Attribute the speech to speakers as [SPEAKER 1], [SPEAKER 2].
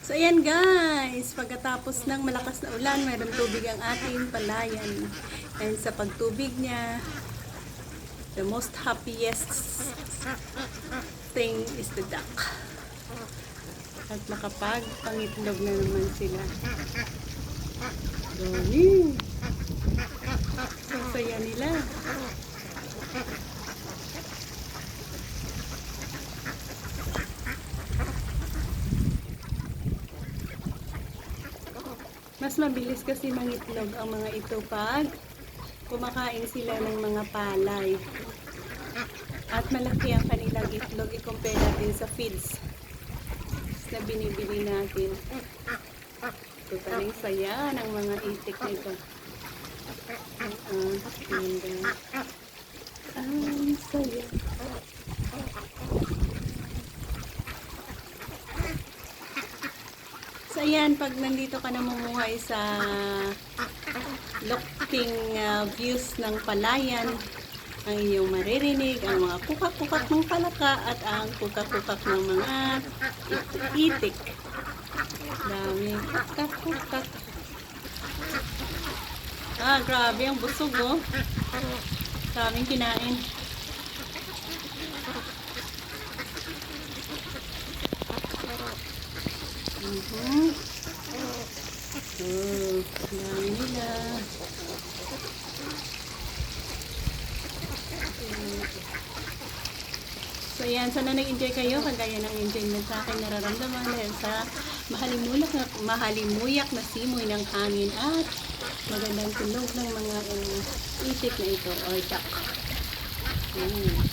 [SPEAKER 1] So ayan guys, pagkatapos ng malakas na ulan, mayroong tubig ang ating palayan. And sa pagtubig niya, the most happiest thing is the duck. At makapagpangitlog na naman sila. Dami! Ang saya nila. Mas mabilis kasi mangitlog ang mga ito pag kumakain sila ng mga palay. At malaki ang kanilang itlog i-compare natin sa feeds na binibili natin. Totaling saya ng mga itik nito. Ah, ganda. Ang saya. So ayan, pag nandito ka namumuhay sa looking uh, views ng palayan, ang iyong maririnig, ang mga kukak-kukak ng palaka at ang kukak-kukak ng mga it- itik. Dami kukak-kukak. Ah, grabe ang busog oh. Daming kinain. Mhm. So yan, sana nag-enjoy kayo kagaya ng enjoy na sa akin nararamdaman dahil sa mahalimuyak na, mahalimuyak na simoy ng hangin at magandang tunog ng mga uh, itik na ito or duck. Yan.